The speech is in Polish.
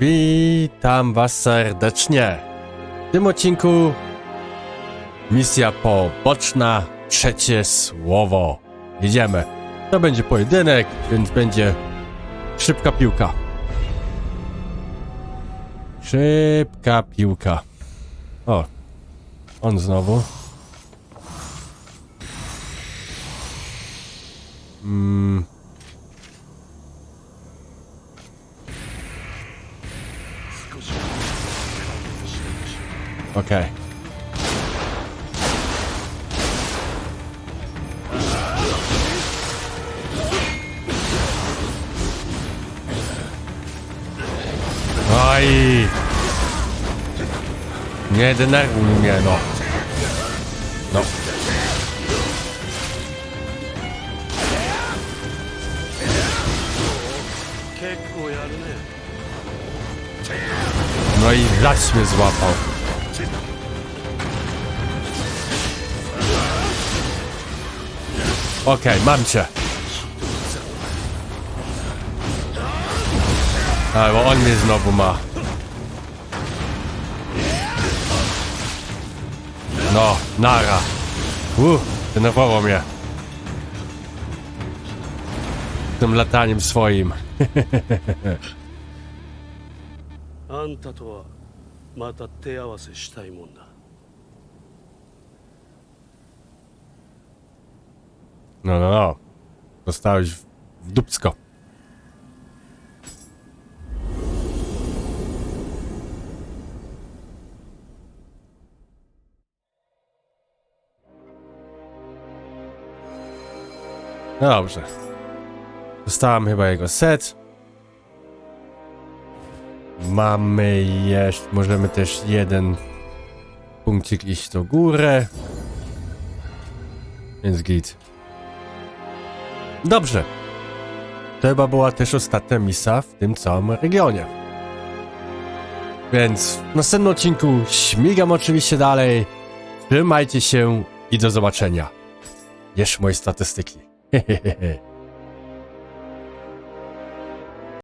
Witam was serdecznie. W tym odcinku misja poboczna, trzecie słowo. Jedziemy. To będzie pojedynek, więc będzie szybka piłka. Szybka piłka. O, on znowu. Mm. Okej. Okay. Oj! Nie denerwuj mnie, no. No. No i mnie złapał. Okej, mam cię. A, bo on mnie znowu ma. No, nara. Uh, denerwował mnie. Tym lataniem swoim. あんたとはまた手合わせしたいもんだ No, no, no. Dostałeś w, w dupsko. No dobrze. Dostałem chyba jego set. Mamy jeszcze, możemy też jeden punkcik iść do góry. Więc git. Dobrze. To chyba była też ostatnia misa w tym całym regionie. Więc w następnym odcinku śmigam oczywiście dalej. Trzymajcie się i do zobaczenia. Jeszcze moje statystyki. Hehehe.